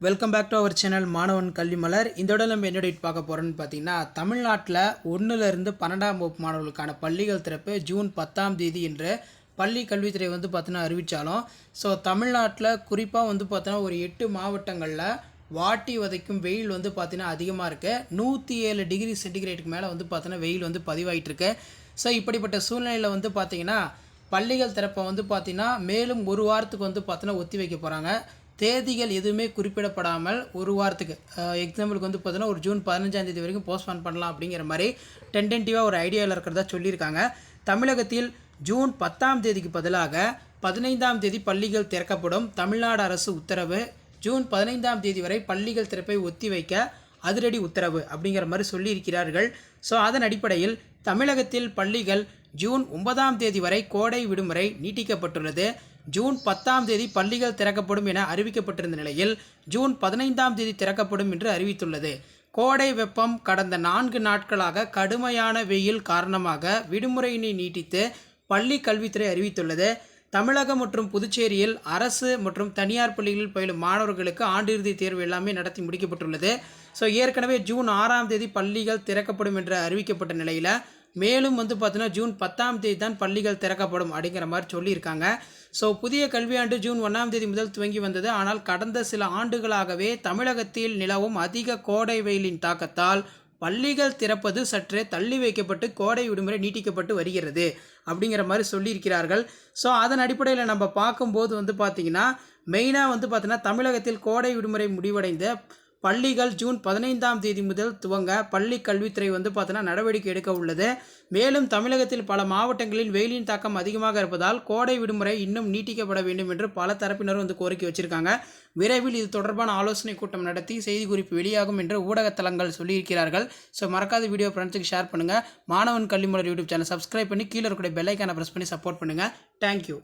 Welcome back to our channel மாணவன் கல்வி மலர் இந்த இடம் நம்ம என்ன டேட் பார்க்க போகிறோம்னு பார்த்தீங்கன்னா தமிழ்நாட்டில் ஒன்றுலேருந்து பன்னெண்டாம் வகுப்பு மாணவர்களுக்கான பள்ளிகள் திறப்பு ஜூன் பத்தாம் தேதி என்று பள்ளி கல்வித்துறை வந்து பார்த்தீங்கன்னா அறிவித்தாலும் ஸோ தமிழ்நாட்டில் குறிப்பாக வந்து பார்த்தீங்கன்னா ஒரு எட்டு மாவட்டங்களில் வாட்டி வதைக்கும் வெயில் வந்து பார்த்தீங்கன்னா அதிகமாக இருக்குது நூற்றி ஏழு டிகிரி சென்டிகிரேட்டுக்கு மேலே வந்து பார்த்தீங்கன்னா வெயில் வந்து பதிவாகிட்டுருக்கு ஸோ இப்படிப்பட்ட சூழ்நிலையில் வந்து பார்த்தீங்கன்னா பள்ளிகள் திறப்பை வந்து பார்த்தீங்கன்னா மேலும் ஒரு வாரத்துக்கு வந்து பார்த்தீங்கன்னா ஒத்தி வைக்க போகிறாங்க தேதிகள் எதுவுமே குறிப்பிடப்படாமல் ஒரு வாரத்துக்கு எக்ஸாம்பிளுக்கு வந்து பார்த்தீங்கன்னா ஒரு ஜூன் பதினஞ்சாம் தேதி வரைக்கும் போஸ்ட்பான் பண்ணலாம் அப்படிங்கிற மாதிரி டென்டென்டிவாக ஒரு ஐடியாவில் இருக்கிறதா சொல்லியிருக்காங்க. தமிழகத்தில் ஜூன் பத்தாம் தேதிக்கு பதிலாக பதினைந்தாம் தேதி பள்ளிகள் திறக்கப்படும். தமிழ்நாடு அரசு உத்தரவு ஜூன் பதினைந்தாம் தேதி வரை பள்ளிகள் திறப்பை ஒத்தி வைக்க அதிரடி உத்தரவு அப்படிங்கிற மாதிரி சொல்லியிருக்கிறார்கள். ஸோ அதன் அடிப்படையில் தமிழகத்தில் பள்ளிகள் ஜூன் ஒன்பதாம் தேதி வரை கோடை விடுமுறை நீட்டிக்கப்பட்டுள்ளது. ஜூன் பத்தாம் தேதி பள்ளிகள் திறக்கப்படும் என அறிவிக்கப்பட்டிருந்த நிலையில் ஜூன் பதினைந்தாம் தேதி திறக்கப்படும் என்று அறிவித்துள்ளது. கோடை வெப்பம் கடந்த நான்கு நாட்களாக கடுமையான வெயில் காரணமாக விடுமுறையினை நீட்டித்து பள்ளி கல்வித்துறை அறிவித்துள்ளது. தமிழகம் மற்றும் புதுச்சேரியில் அரசு மற்றும் தனியார் பள்ளிகளில் பயிலும் மாணவர்களுக்கு ஆண்டிறுதி தேர்வு எல்லாமே நடத்தி முடிக்கப்பட்டுள்ளது. ஸோ ஏற்கனவே ஜூன் ஆறாம் தேதி பள்ளிகள் திறக்கப்படும் என்று அறிவிக்கப்பட்ட நிலையில் மேலும் வந்து பார்த்தீங்கன்னா ஜூன் பத்தாம் தேதி தான் பள்ளிகள் திறக்கப்படும் அப்படிங்கிற மாதிரி சொல்லியிருக்காங்க. ஸோ புதிய கல்வியாண்டு ஜூன் ஒன்றாம் தேதி முதல் துவங்கி வந்தது. ஆனால் கடந்த சில ஆண்டுகளாகவே தமிழகத்தில் நிலவும் அதிக கோடை வெயிலின் தாக்கத்தால் பள்ளிகள் திறப்பது சற்றே தள்ளி வைக்கப்பட்டு கோடை விடுமுறை நீட்டிக்கப்பட்டு வருகிறது அப்படிங்கிற மாதிரி சொல்லியிருக்கிறார்கள். ஸோ அதன் அடிப்படையில் நம்ம பார்க்கும்போது வந்து பார்த்திங்கன்னா மெயினாக வந்து பார்த்திங்கன்னா தமிழகத்தில் கோடை விடுமுறை முடிவடைந்த பள்ளிகள் ஜூன் பதினைந்தாம் தேதி முதல் துவங்க பள்ளி கல்வித்துறை வந்து பார்த்தோன்னா நடவடிக்கை எடுக்க உள்ளது. மேலும் தமிழகத்தில் பல மாவட்டங்களில் வெயிலின் தாக்கம் அதிகமாக இருப்பதால் கோடை விடுமுறை இன்னும் நீட்டிக்கப்பட வேண்டும் என்று பல தரப்பினரும் வந்து கோரிக்கை வச்சிருக்காங்க. விரைவில் இது தொடர்பான ஆலோசனை கூட்டம் நடத்தி செய்திக்குறிப்பு வெளியாகும் என்று ஊடகத்தலங்கள் சொல்லியிருக்கிறார்கள். ஸோ மறக்காத வீடியோ ஃப்ரெண்ட்ஸுக்கு ஷேர் பண்ணுங்கள் மாணவன் கல்விமலர் யூடியூப் சேனல் சப்ஸ்கிரைப் பண்ணி கீழே இருக்கக்கூடிய பெல்லைக்கான ப்ரெஸ் பண்ணி சப்போர்ட் பண்ணுங்கள் தேங்க்யூ